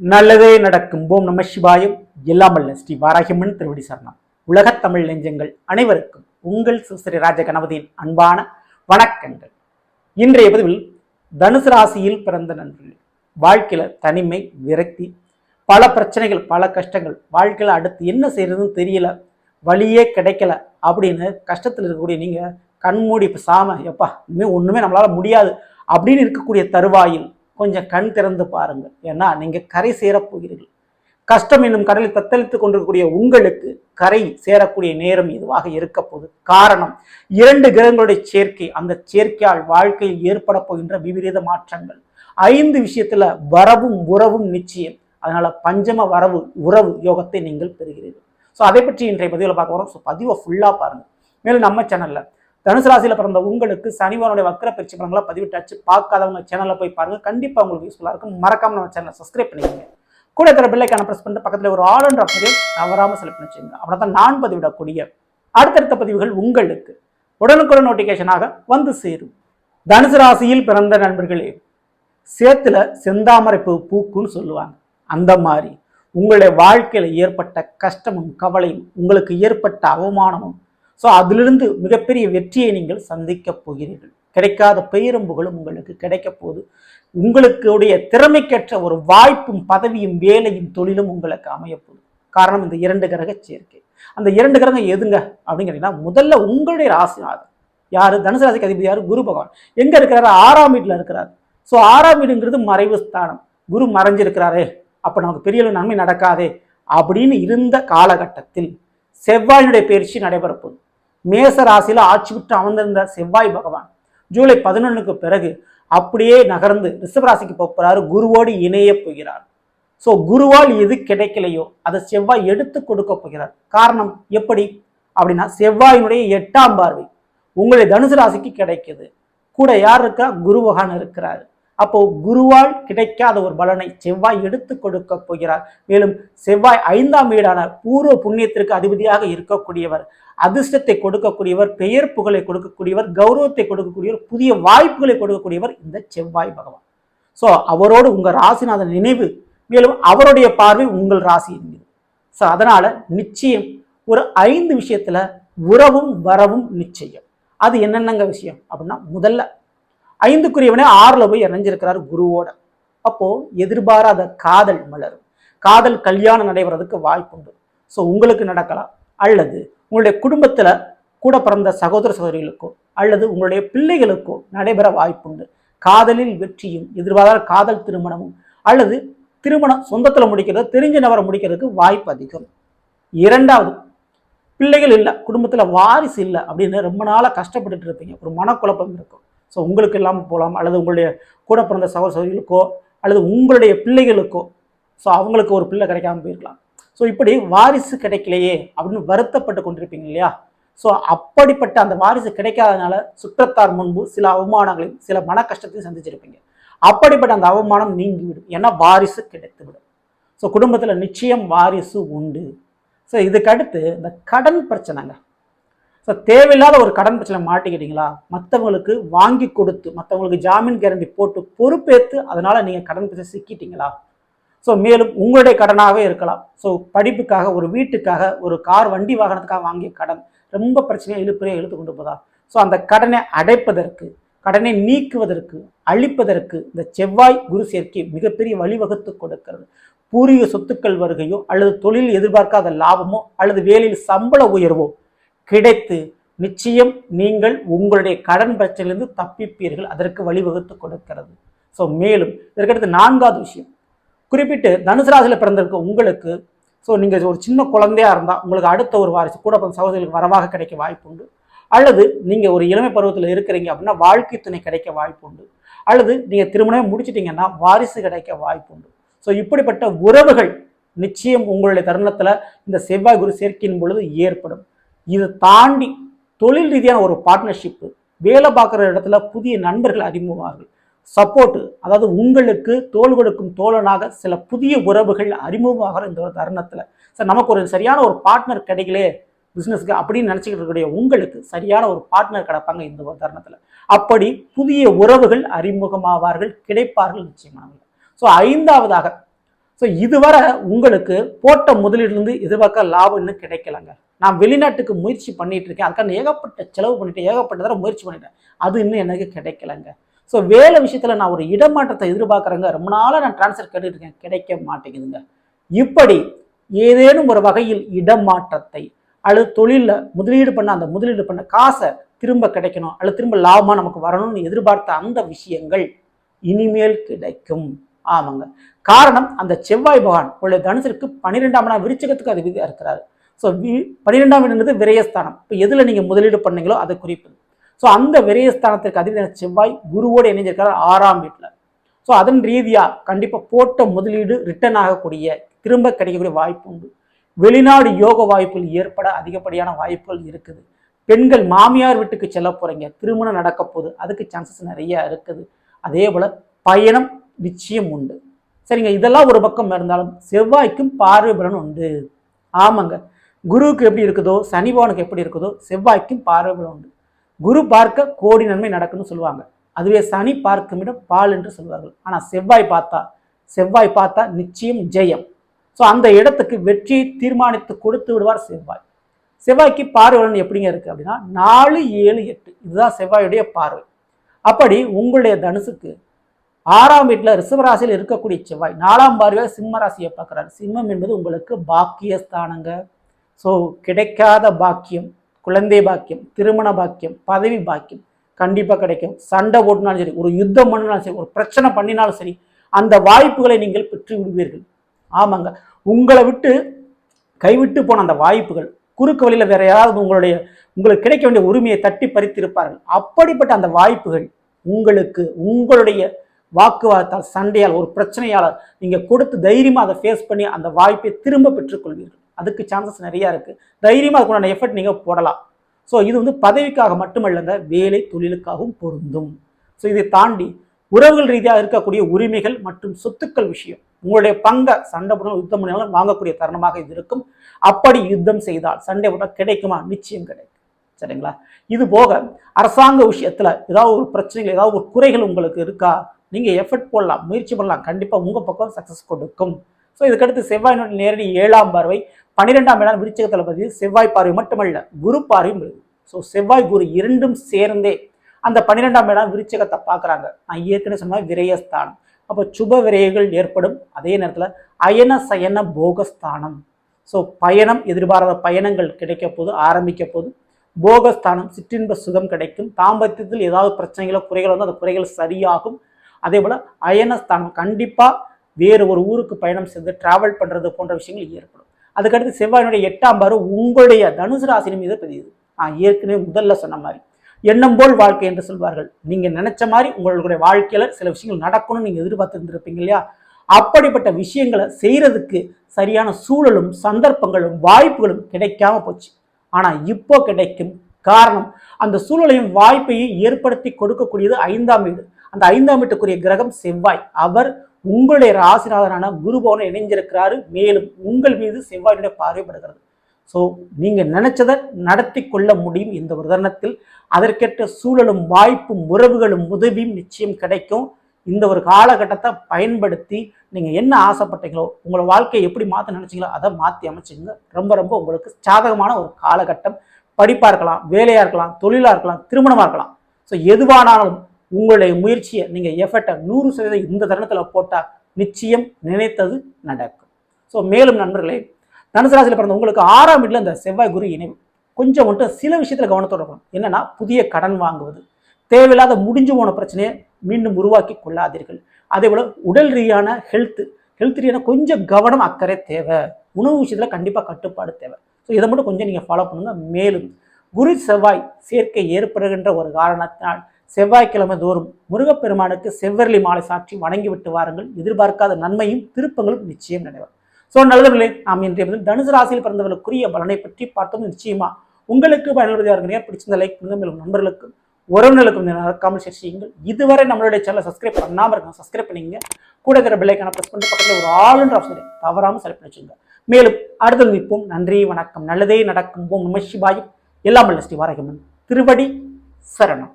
நல்லதே நடக்கும். ஓம் நம சிவாயம். எல்லாமல்ல ஸ்ரீ வாராகியம்மன் திருவடி சரணம். உலகத் தமிழ் நெஞ்சங்கள் அனைவருக்கும் உங்கள் சுஸ்ரீ ராஜ கணபதியின் அன்பான வணக்கங்கள். இன்றைய பதிவில் தனுசு ராசியில் பிறந்த நண்பர்கள். வாழ்க்கையில் தனிமை விரக்தி பல பிரச்சனைகள் பல கஷ்டங்கள். வாழ்க்கையில் அடுத்து என்ன செய்யறதுன்னு தெரியல. வழியே கிடைக்கல அப்படின்னு கஷ்டத்தில் இருக்கக்கூடிய நீங்கள் கண்மூடி சாம எப்பா இனிமேல் ஒன்றுமே நம்மளால் முடியாது அப்படின்னு இருக்கக்கூடிய தருவாயில் கொஞ்சம் கண் திறந்து பாருங்கள். ஏன்னா நீங்கள் கரை சேரப் போகிறீர்கள். கஷ்டம் என்னும் கடலில் தத்தளித்துக் கொண்டிருக்கக்கூடிய உங்களுக்கு கரை சேரக்கூடிய நேரம் இதுவாக இருக்க போகுது. காரணம் இரண்டு கிரகங்களுடைய சேர்க்கை அந்த சேர்க்கையால் வாழ்க்கையில் ஏற்பட போகின்ற விபரீத மாற்றங்கள். ஐந்து விஷயத்துல வரவும் உறவும் நிச்சயம். அதனால பஞ்சம வரவு உறவு யோகத்தை நீங்கள் பெறுகிறீர்கள். ஸோ அதை பற்றி இன்றைய பதிவில் பார்க்க வரோம் ஸோ பதிவை ஃபுல்லாக பாருங்கள் மேலும் நம்ம சேனலில் தனுசு ராசியில் பிறந்த உங்களுக்கு சனிவானுடைய வக்கர பயிற்சி பலன்களை பதிவிட்டாச்சு. பார்க்காதவங்க சேனலில் போய் பாருங்கள் கண்டிப்பாக உங்களுக்கு யூஸ்ஃபுல்லாக இருக்கும். மறக்காம நம்ம சேனலை சப்ஸ்கிரைப் பண்ணிக்கோங்க. கூட இருக்கிற பிள்ளைக்கான ப்ரெஸ் பண்ணிட்டு பக்கத்தில் ஒரு ஆளுன்ற பதிவு தவறாமல் செலக்ட் பண்ணி வச்சுங்க தான் நான் பதிவிடக்கூடிய அடுத்தடுத்த பதிவுகள் உங்களுக்கு உடனுக்குடன் நோட்டிஃபிகேஷனாக வந்து சேரும். தனுசு ராசியில் பிறந்த நண்பர்களே சேத்துல செந்தாமரை பூ பூக்குன்னு சொல்லுவாங்க. அந்த மாதிரி உங்களுடைய வாழ்க்கையில் ஏற்பட்ட கஷ்டமும் கவலையும் உங்களுக்கு ஏற்பட்ட அவமானமும் ஸோ அதிலிருந்து மிகப்பெரிய வெற்றியை நீங்கள் சந்திக்கப் போகிறீர்கள். கிடைக்காத பெயரும் புகழும் உங்களுக்கு கிடைக்க போகுது. உங்களுக்குடைய திறமைக்கேற்ற ஒரு வாய்ப்பும் பதவியும் வேலையும் தொழிலும் உங்களுக்கு அமையப்போகுது காரணம் இந்த இரண்டு கிரக சேர்க்கை. அந்த இரண்டு கிரகம் எதுங்க? அப்படின்னு கேட்டீங்கன்னா முதல்ல உங்களுடைய ராசிநாதன் யார்? தனுசு ராசிக்கு அதிபதி யார்? குரு பகவான். எங்கே இருக்கிறாரு? ஆறாம் வீட்டில் இருக்கிறார். ஸோ ஆறாம் வீடுங்கிறது மறைவு ஸ்தானம். குரு மறைஞ்சிருக்கிறாரே. அப்போ நமக்கு பெரிய அளவு நன்மை நடக்காதே. அப்படின்னு இருந்த காலகட்டத்தில் செவ்வாயினுடைய பயிற்சி நடைபெறப்போகுது மேச ராசியில ஆட்சி விட்டு அமர்ந்திருந்த செவ்வாய் பகவான் ஜூலை பதினொன்னுக்கு பிறகு அப்படியே நகர்ந்து ரிஷபராசிக்கு போகிறாரு குருவோடு இணைய போகிறார். ஸோ குருவால் எது கிடைக்கலையோ அதை செவ்வாய் எடுத்து கொடுக்க போகிறார். காரணம் எப்படி? அப்படின்னா செவ்வாயினுடைய எட்டாம் பார்வை உங்களுடைய தனுசு ராசிக்கு கிடைக்குது. கூட யார் இருக்கா? குரு பகவான் இருக்கிறார். அப்போ குருவால் கிடைக்காத ஒரு பலனை செவ்வாய் எடுத்து கொடுக்க போகிறார். மேலும் செவ்வாய் ஐந்தாம் வீடான பூர்வ புண்ணியத்திற்கு அதிபதியாக இருக்கக்கூடியவர். அதிர்ஷ்டத்தை கொடுக்கக்கூடியவர் பெயர் புகழை கொடுக்கக்கூடியவர் கௌரவத்தை கொடுக்கக்கூடியவர் புதிய வாய்ப்புகளை கொடுக்கக்கூடியவர் இந்த செவ்வாய் பகவான். ஸோ அவரோடு உங்கள் ராசிநாதன் நினைவு மேலும் அவருடைய பார்வை உங்கள் ராசி என்கிறது ஸோ அதனால் நிச்சயம் ஒரு ஐந்து விஷயத்தில் உறவும் வரவும் நிச்சயம். அது என்னென்னங்க விஷயம்? அப்படின்னா முதல்ல ஐந்துக்குரியவனே ஆறில் போய் இணைஞ்சிருக்கிறார் குருவோட. அப்போது எதிர்பாராத காதல் மலரும். காதல் கல்யாணம் நடைபெறதுக்கு வாய்ப்புண்டு. ஸோ உங்களுக்கு நடக்கலாம். அல்லது உங்களுடைய குடும்பத்தில் கூட பிறந்த சகோதர சகோதரிகளுக்கோ அல்லது உங்களுடைய பிள்ளைகளுக்கோ நடைபெற வாய்ப்புண்டு. காதலில் வெற்றியும் எதிர்பாராத காதல் திருமணமும் அல்லது திருமணம் சொந்தத்தில் முடிக்கிறது தெரிஞ்ச நபரை முடிக்கிறதுக்கு வாய்ப்பு அதிகம். இரண்டாவது பிள்ளைகள் இல்லை குடும்பத்தில் வாரிசு இல்லை அப்படின்னு ரொம்ப நாளாக கஷ்டப்பட்டுட்டு இருப்பீங்க. ஒரு மனக்குழப்பம் இருக்கும். ஸோ உங்களுக்கு இல்லாமல் போகலாம் அல்லது உங்களுடைய கூட பிறந்த சகோதர சகோதரிகளுக்கோ அல்லது உங்களுடைய பிள்ளைகளுக்கோ ஸோ அவங்களுக்கு ஒரு பிள்ளை கிடைக்காம போயிருக்கலாம். ஸோ இப்படி வாரிசு கிடைக்கலையே அப்படின்னு வருத்தப்பட்டு கொண்டிருப்பீங்க இல்லையா? ஸோ அப்படிப்பட்ட அந்த வாரிசு கிடைக்காதனால சுற்றத்தார் முன்பு சில அவமானங்களையும் சில மன கஷ்டத்தையும் சந்திச்சிருப்பீங்க. அப்படிப்பட்ட அந்த அவமானம் நீங்கிவிடும். ஏன்னா வாரிசு கிடைத்துவிடும். ஸோ குடும்பத்தில் நிச்சயம் வாரிசு உண்டு. ஸோ இதுக்கு அடுத்து இந்த கடன் பிரச்சனைங்க. ஸோ தேவையில்லாத ஒரு கடன் பிரச்சனை மாட்டிக்கிட்டீங்களா? மற்றவங்களுக்கு வாங்கி கொடுத்து மற்றவங்களுக்கு ஜாமீன் கேரண்டி போட்டு பொறுப்பேற்று அதனால் நீங்கள் கடன் பிரச்சனை சிக்கிட்டீங்களா? ஸோ மேலும் உங்களுடைய கடனாகவே இருக்கலாம். ஸோ படிப்புக்காக ஒரு வீட்டுக்காக ஒரு கார் வண்டி வாகனத்துக்காக வாங்கிய கடன் ரொம்ப பிரச்சனையாக இழுப்புறையை இழுத்து கொண்டு போதா? ஸோ அந்த கடனை அடைப்பதற்கு கடனை நீக்குவதற்கு அழிப்பதற்கு இந்த செவ்வாய் குரு சேர்க்கை மிகப்பெரிய வழிவகுத்து கொடுக்கிறது. பூர்வீக சொத்துக்கள் வருகையோ அல்லது தொழில் எதிர்பார்க்காத லாபமோ அல்லது வேலையில் சம்பள உயர்வோ கிடைத்து நிச்சயம் நீங்கள் உங்களுடைய கடன் பிரச்சனையிலிருந்து தப்பிப்பீர்கள். அதற்கு வழிவகுத்து கொடுக்கிறது. ஸோ மேலும் இதற்கடுத்து நான்காவது விஷயம். குறிப்பிட்டு தனுசு ராசியில் பிறந்திருக்க உங்களுக்கு ஸோ நீங்கள் ஒரு சின்ன குழந்தையா இருந்தால் உங்களுக்கு அடுத்த ஒரு வாரிசு கூட பிறந்த சகோதரிகளுக்கு வரவாக கிடைக்க வாய்ப்பு உண்டு. அல்லது நீங்கள் ஒரு இளமை பருவத்தில் இருக்கிறீங்க அப்படின்னா வாழ்க்கை துணை கிடைக்க வாய்ப்பு உண்டு. அல்லது நீங்கள் திருமணம் முடிச்சிட்டிங்கன்னா வாரிசு கிடைக்க வாய்ப்பு உண்டு. ஸோ இப்படிப்பட்ட உறவுகள் நிச்சயம் உங்களுடைய தருணத்தில் இந்த செவ்வாய் குரு சேர்க்கையின் பொழுது ஏற்படும். இதை தாண்டி தொழில் ரீதியான ஒரு பார்ட்னர்ஷிப்பு வேலை பார்க்குற இடத்துல புதிய நண்பர்கள் அறிமுகமாகும் சப்போர்ட்டு அதாவது உங்களுக்கு தோல் கொடுக்கும் தோழனாக சில புதிய உறவுகள் அறிமுகமாகிற இந்த ஒரு தருணத்தில். சார் நமக்கு ஒரு சரியான ஒரு பார்ட்னர் கிடைக்கலே பிஸ்னஸ்க்கு அப்படின்னு நினச்சிக்கிட்டு இருக்கக்கூடிய உங்களுக்கு சரியான ஒரு பார்ட்னர் கிடைப்பாங்க இந்த ஒரு தருணத்தில். அப்படி புதிய உறவுகள் அறிமுகமாவார்கள் கிடைப்பார்கள் நிச்சயமாக ஸோ ஐந்தாவதாக ஸோ இதுவரை உங்களுக்கு போட்ட முதலீடுலேருந்து எதிர்பார்க்க லாபம் இன்னும் கிடைக்கலங்க. நான் வெளிநாட்டுக்கு முயற்சி பண்ணிட்டு இருக்கேன். அதுக்கான ஏகப்பட்ட செலவு பண்ணிட்டேன். ஏகப்பட்ட தடவை முயற்சி பண்ணிட்டேன். அது இன்னும் எனக்கு கிடைக்கலங்க. ஸோ வேலை விஷயத்தில் நான் ஒரு இடமாற்றத்தை எதிர்பார்க்குறேங்க. ரொம்ப நாளாக நான் ட்ரான்ஸ்ஃபர் கேட்டுருக்கேன் இருக்கேன் கிடைக்க மாட்டேங்குதுங்க. இப்படி ஏதேனும் ஒரு வகையில் இடமாற்றத்தை அல்லது தொழிலில் முதலீடு பண்ண அந்த முதலீடு பண்ண காசை திரும்ப கிடைக்கணும் அல்லது திரும்ப லாபமாக நமக்கு வரணும்னு எதிர்பார்த்த அந்த விஷயங்கள் இனிமேல் கிடைக்கும். ஆமாங்க. காரணம் அந்த செவ்வாய் பகவான் உள்ள தனுசருக்கு பன்னிரெண்டாம் நாள் விருச்சகத்துக்கு அது விதியாக இருக்கிறாரு. ஸோ வி பன்னிரெண்டாம் இடங்கிறது விரயஸ்தானம். இப்போ எதில் நீங்கள் முதலீடு பண்ணீங்களோ அதை குறிப்பது ஸோ அந்த விரயஸ்தானத்திற்கு அதிபதியான செவ்வாய் குருவோடு இணைஞ்சிருக்காரு ஆறாம் வீட்டில். ஸோ அதன் ரீதியாக கண்டிப்பாக போட்ட முதலீடு ரிட்டர்ன் ஆகக்கூடிய திரும்ப கிடைக்கக்கூடிய வாய்ப்பு உண்டு. வெளிநாடு யோக வாய்ப்புகள் ஏற்பட அதிகப்படியான வாய்ப்புகள் இருக்குது. பெண்கள் மாமியார் வீட்டுக்கு செல்ல போகிறீங்க திருமணம் நடக்க போகுது அதுக்கு சான்சஸ் நிறைய இருக்குது. அதே போல் பயணம் நிச்சயம் உண்டு. சரிங்க இதெல்லாம் ஒரு பக்கம் இருந்தாலும் செவ்வாய்க்கும் பார்வை பலன் உண்டு. ஆமாங்க. குருவுக்கு எப்படி இருக்குதோ சனி பவனுக்கு எப்படி இருக்குதோ செவ்வாய்க்கும் பார்வை பலன் உண்டு. குரு பார்க்க கோடி நன்மை நடக்குன்னு சொல்லுவாங்க. அதுவே சனி பார்க்கும் இடம் பால் என்று சொல்வார்கள். ஆனால் செவ்வாய் பார்த்தா செவ்வாய் பார்த்தா நிச்சயம் ஜெயம். ஸோ அந்த இடத்துக்கு வெற்றியை தீர்மானித்து கொடுத்து விடுவார் செவ்வாய். செவ்வாய்க்கு பார்வையுடன் எப்படிங்க இருக்குது அப்படின்னா நாலு ஏழு எட்டு. இதுதான் செவ்வாயுடைய பார்வை. அப்படி உங்களுடைய தனுசுக்கு ஆறாம் வீட்டில் ரிசவராசியில் இருக்கக்கூடிய செவ்வாய் நாலாம் பார்வையாக சிம்ம ராசியை பார்க்குறாரு. சிம்மம் என்பது உங்களுக்கு பாக்கியஸ்தானங்க. ஸோ கிடைக்காத பாக்கியம். குழந்தை பாக்கியம் திருமண பாக்கியம் பதவி பாக்கியம் கண்டிப்பாக கிடைக்கும். சண்டை போட்டினாலும் சரி ஒரு யுத்தம் பண்ணினாலும் சரி ஒரு பிரச்சனை பண்ணினாலும் சரி அந்த வாய்ப்புகளை நீங்கள் பெற்று விடுவீர்கள். ஆமாங்க. உங்களை விட்டு கைவிட்டு போன அந்த வாய்ப்புகள் குறுக்கு வழியில் வேற யாராவது உங்களுடைய உங்களுக்கு கிடைக்க வேண்டிய உரிமையை தட்டி பறித்திருப்பார்கள். அப்படிப்பட்ட அந்த வாய்ப்புகள் உங்களுக்கு உங்களுடைய வாக்குவாதத்தால் சண்டையால் ஒரு பிரச்சனையால் நீங்கள் கொடுத்து தைரியமாக அதை ஃபேஸ் பண்ணி அந்த வாய்ப்பை திரும்ப பெற்றுக்கொள்வீர்கள். அதுக்கு சான்சஸ் நிறையா இருக்குது தைரியமாக அதுக்குண்டான எஃபர்ட் நீங்கள் போடலாம். ஸோ இது வந்து பதவிக்காக மட்டுமல்லங்க வேலை தொழிலுக்காகவும் பொருந்தும். ஸோ இதை தாண்டி உறவுகள் ரீதியாக இருக்கக்கூடிய உரிமைகள் மற்றும் சொத்துக்கள் விஷயம் உங்களுடைய பங்கை சண்டை போடணும் யுத்தம் பண்ணினாலும் வாங்கக்கூடிய தருணமாக இது இருக்கும். அப்படி யுத்தம் செய்தால் சண்டை போட்டால் கிடைக்குமா? நிச்சயம் கிடைக்கும். சரிங்களா? இது போக அரசாங்க விஷயத்தில் ஏதாவது ஒரு பிரச்சனைகள் ஏதாவது ஒரு குறைகள் உங்களுக்கு இருக்கா? நீங்கள் எஃபர்ட் போடலாம் முயற்சி பண்ணலாம். கண்டிப்பாக உங்கள் பக்கம் சக்ஸஸ் கொடுக்கும். ஸோ இதுக்கடுத்து செவ்வாயினுடைய நேரடி ஏழாம் பார்வை. பன்னிரெண்டாம் இடம் விருச்சகத்தில் பார்த்தீங்கன்னா செவ்வாய் பார்வை மட்டுமல்ல குரு பார்வையும் இருக்குது ஸோ செவ்வாய் குரு இரண்டும் சேர்ந்தே அந்த பன்னிரெண்டாம் இடம் விருச்சகத்தை பார்க்குறாங்க. நான் ஏற்கனவே சொன்ன விரயஸ்தானம். அப்போ சுப விரயங்கள் ஏற்படும். அதே நேரத்தில் அயன சயன போகஸ்தானம். ஸோ பயணம் எதிர்பாராத பயணங்கள் கிடைக்க போது ஆரம்பிக்க போது போகஸ்தானம் சிற்றின்ப சுகம் கிடைக்கும். தாம்பத்தியத்தில் ஏதாவது பிரச்சனைகளோ குறைகள் வந்து அந்த குறைகள் சரியாகும். அதே போல் அயனஸ்தானம் கண்டிப்பாக வேறு ஒரு ஊருக்கு பயணம் செய்து டிராவல் பண்ணுறது போன்ற விஷயங்கள் ஏற்படும். அதுக்கடுத்து செவ்வாயினுடைய எட்டாம் பாரு உங்களுடைய தனுசு ராசினி மீது பதியுது. நான் ஏற்கனவே முதல்ல சொன்ன மாதிரி எண்ணம் போல் வாழ்க்கை என்று சொல்வார்கள். நீங்கள் நினைச்ச மாதிரி உங்களுடைய வாழ்க்கையில் சில விஷயங்கள் நடக்கணும்னு நீங்கள் எதிர்பார்த்துருந்துருப்பீங்க இல்லையா? அப்படிப்பட்ட விஷயங்களை செய்கிறதுக்கு சரியான சூழலும் சந்தர்ப்பங்களும் வாய்ப்புகளும் கிடைக்காம போச்சு. ஆனால் இப்போ கிடைக்கும் காரணம் அந்த சூழலையும் வாய்ப்பையும் ஏற்படுத்தி கொடுக்கக்கூடியது ஐந்தாம் வீடு. அந்த ஐந்தாம் வீட்டுக்குரிய கிரகம் செவ்வாய். அவர் உங்களுடைய ராசிநாதனான குருபவனை இணைஞ்சிருக்கிறாரு. மேலும் உங்கள் மீது செவ்வாயுடைய பார்வைப்படுகிறது ஸோ நீங்கள் நினைச்சதை நடத்தி கொள்ள முடியும் இந்த ஒரு தருணத்தில். அதற்கேற்ற சூழலும் வாய்ப்பும் உறவுகளும் உதவியும் நிச்சயம் கிடைக்கும். இந்த ஒரு காலகட்டத்தை பயன்படுத்தி நீங்கள் என்ன ஆசைப்பட்டீங்களோ உங்களை வாழ்க்கையை எப்படி மாற்ற நினைச்சீங்களோ அதை மாற்றி அமைச்சிங்க. ரொம்ப ரொம்ப உங்களுக்கு சாதகமான ஒரு காலகட்டம். படிப்பாக இருக்கலாம் வேலையாக இருக்கலாம் தொழிலாக இருக்கலாம் திருமணமாக இருக்கலாம். ஸோ எதுவானாலும் உங்களுடைய முயற்சியை நீங்கள் எஃபர்ட்டை நூறு சதவீதம் இந்த தருணத்தில் போட்டால் நிச்சயம் நினைத்தது நடக்கும். ஸோ மேலும் நண்பர்களே தனுசு ராசியில் பிறந்த உங்களுக்கு ஆறாம் வீட்டில் இந்த செவ்வாய் குரு இணைவு. கொஞ்சம் மட்டும் சில விஷயத்தில் கவனத்தோட இருக்கணும். என்னன்னா புதிய கடன் வாங்குவது. தேவையில்லாத முடிஞ்சு போன பிரச்சனையை மீண்டும் உருவாக்கி கொள்ளாதீர்கள். அதே போல் உடல் ரீதியான ஹெல்த்து ஹெல்த் ரீதியான கொஞ்சம் கவனம் அக்கறை தேவை. உணவு விஷயத்தில் கண்டிப்பாக கட்டுப்பாடு தேவை. ஸோ இதை மட்டும் கொஞ்சம் நீங்கள் ஃபாலோ பண்ணுங்கள் மேலும் குரு செவ்வாய் சேர்க்கை ஏற்படுகின்ற ஒரு காரணத்தினால் செவ்வாய்க்கிழமை தோறும் முருகப்பெருமானுக்கு செவ்வரளி மாலை சாற்றி வணங்கிவிட்டு வாருங்கள். எதிர்பார்க்காத நன்மையும் திருப்பங்களும் நிச்சயம் நடைபெறும் ஸோ நல்லவர்களே நாம் இன்றைய முதல் தனுசு ராசியில் பிறந்தவர்களுக்குரிய பலனை பற்றி பார்த்தோம். நிச்சயமா உங்களுக்கு பயனுள்ளதாக இருக்கிறீங்க பிடிச்சிருந்த லைக் பண்ணுங்க. மேலும் நண்பர்களுக்கு உறவினர்களுக்கும் மறக்காமல் ஷேர் செய்யுங்கள். இதுவரை நம்மளுடைய சேனலை சப்ஸ்கிரைப் பண்ணாமல் இருக்காங்க சப்ஸ்கிரைப் பண்ணிங்க கூட இருக்கிற பெல்லைக்கான ப்ரெஸ் பண்ணிட்டு பக்கத்தில் ஒரு ஆளுன்ற ஆப்ஷன் தவறாமல் செலக்ட் பண்ணி வச்சுங்க மேலும் அடுத்தது நிற்போம். நன்றி வணக்கம். நல்லதே நடக்கும். ஓம் நம சிவாயும் எல்லாம் வல்ல ஸ்ரீ வாரகமன் திருவடி சரணம்.